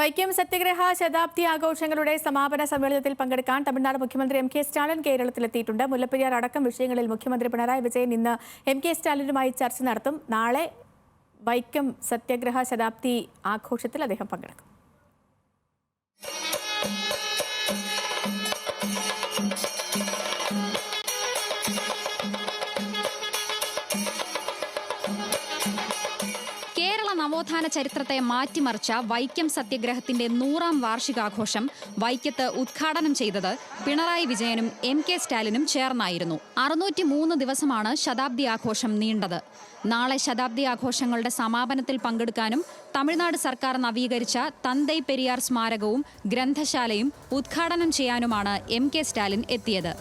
വൈക്കം സത്യഗ്രഹ ശതാബ്ദി ആഘോഷങ്ങളുടെ സമാപന സമ്മേളനത്തിൽ പങ്കെടുക്കാൻ തമിഴ്നാട് മുഖ്യമന്ത്രി എം കെ സ്റ്റാലിൻ കേരളത്തിലെത്തിയിട്ടുണ്ട്. മുല്ലപ്പെരിയാർ അടക്കം വിഷയങ്ങളിൽ മുഖ്യമന്ത്രി പിണറായി വിജയൻ ഇന്ന് എം കെ സ്റ്റാലിനുമായി ചർച്ച നടത്തും. നാളെ വൈക്കം സത്യഗ്രഹ ശതാബ്ദി ആഘോഷത്തിൽ അദ്ദേഹം പങ്കെടുക്കും. കേരള നവോത്ഥാന ചരിത്രത്തെ മാറ്റിമറിച്ച വൈക്കം സത്യഗ്രഹത്തിന്റെ നൂറാം വാർഷികാഘോഷം വൈക്കത്ത് ഉദ്ഘാടനം ചെയ്തത് പിണറായി വിജയനും എം കെ സ്റ്റാലിനും ചേർന്നായിരുന്നു. അറുന്നൂറ്റി മൂന്ന് ദിവസമാണ് ശതാബ്ദി ആഘോഷം നീണ്ടത്. നാളെ ശതാബ്ദി ആഘോഷങ്ങളുടെ സമാപനത്തിൽ പങ്കെടുക്കാനും തമിഴ്നാട് സർക്കാർ നവീകരിച്ച തന്തൈ പെരിയാർ സ്മാരകവും ഗ്രന്ഥശാലയും ഉദ്ഘാടനം ചെയ്യാനുമാണ് എം കെ സ്റ്റാലിൻ എത്തിയത്.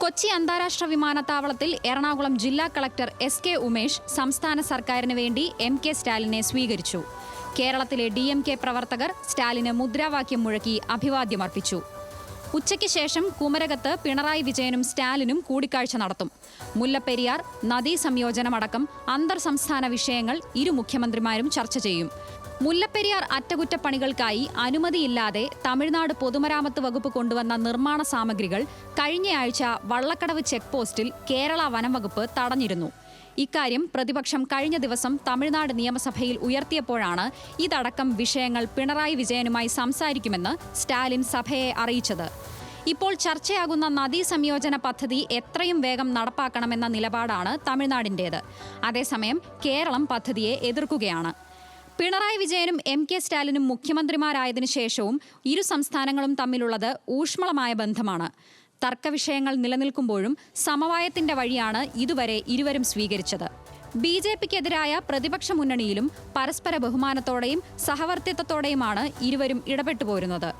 കൊച്ചി അന്താരാഷ്ട്ര വിമാനത്താവളത്തിൽ എറണാകുളം ജില്ലാ കളക്ടർ എസ് കെ ഉമേഷ് സംസ്ഥാന സർക്കാരിന് വേണ്ടി എം കെ സ്റ്റാലിനെ സ്വീകരിച്ചു. കേരളത്തിലെ ഡി എം കെ പ്രവർത്തകർ സ്റ്റാലിന് മുദ്രാവാക്യം മുഴക്കി അഭിവാദ്യമർപ്പിച്ചു ഉച്ചയ്ക്ക് ശേഷം കുമരകത്ത് പിണറായി വിജയനും സ്റ്റാലിനും കൂടിക്കാഴ്ച നടത്തും. മുല്ലപ്പെരിയാർ നദീ സംയോജനമടക്കം അന്തർ സംസ്ഥാന വിഷയങ്ങൾ ഇരു മുഖ്യമന്ത്രിമാരും ചർച്ച ചെയ്യും. മുല്ലപ്പെരിയാർ അറ്റകുറ്റപ്പണികൾക്കായി അനുമതിയില്ലാതെ തമിഴ്നാട് പൊതുമരാമത്ത് വകുപ്പ് കൊണ്ടുവന്ന നിർമ്മാണ സാമഗ്രികൾ കഴിഞ്ഞയാഴ്ച വള്ളക്കടവ് ചെക്ക് പോസ്റ്റിൽ കേരള വനം വകുപ്പ് തടഞ്ഞിരുന്നു. ഇക്കാര്യം പ്രതിപക്ഷം കഴിഞ്ഞ ദിവസം തമിഴ്നാട് നിയമസഭയിൽ ഉയർത്തിയപ്പോഴാണ് ഇതടക്കം വിഷയങ്ങൾ പിണറായി വിജയനുമായി സംസാരിക്കുമെന്ന് സ്റ്റാലിൻ സഭയെ അറിയിച്ചത്. ഇപ്പോൾ ചർച്ചയാകുന്ന നദീ സംയോജന പദ്ധതി എത്രയും വേഗം നടപ്പാക്കണമെന്ന നിലപാടാണ് തമിഴ്നാടിന്റേത്. അതേസമയം കേരളം പദ്ധതിയെ എതിർക്കുകയാണ്. പിണറായി വിജയനും എം കെ സ്റ്റാലിനും മുഖ്യമന്ത്രിമാരായതിനു ശേഷവും ഇരു സംസ്ഥാനങ്ങളും തമ്മിലുള്ളത് ഊഷ്മളമായ ബന്ധമാണ്. തർക്കവിഷയങ്ങൾ നിലനിൽക്കുമ്പോഴും സമവായത്തിന്റെ വഴിയാണ് ഇതുവരെ ഇരുവരും സ്വീകരിച്ചത്. ബി ജെ പിക്കെതിരായ പ്രതിപക്ഷ മുന്നണിയിലും പരസ്പര ബഹുമാനത്തോടെയും സഹവർത്തിത്വത്തോടെയുമാണ് ഇരുവരും ഇടപെട്ടു പോരുന്നത്.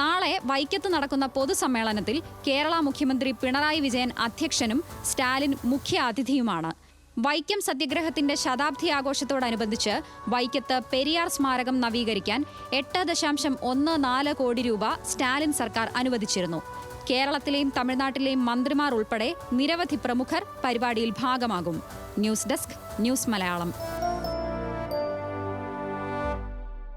നാളെ വൈക്കത്ത് നടക്കുന്ന പൊതുസമ്മേളനത്തിൽ കേരള മുഖ്യമന്ത്രി പിണറായി വിജയൻ അധ്യക്ഷനും സ്റ്റാലിൻ മുഖ്യ അതിഥിയുമാണ് വൈക്കം സത്യഗ്രഹത്തിന്റെ ശതാബ്ദി ആഘോഷത്തോടനുബന്ധിച്ച് വൈക്കത്ത് പെരിയാർ സ്മാരകം നവീകരിക്കാൻ എട്ട് ദശാംശം ഒന്ന് നാല് കോടി രൂപ സ്റ്റാലിൻ സർക്കാർ അനുവദിച്ചിരുന്നു. കേരളത്തിലെയും തമിഴ്നാട്ടിലെയും മന്ത്രിമാർ ഉൾപ്പെടെ നിരവധി പ്രമുഖർ പരിപാടിയിൽ ഭാഗമാകും. News desk news Malayalam.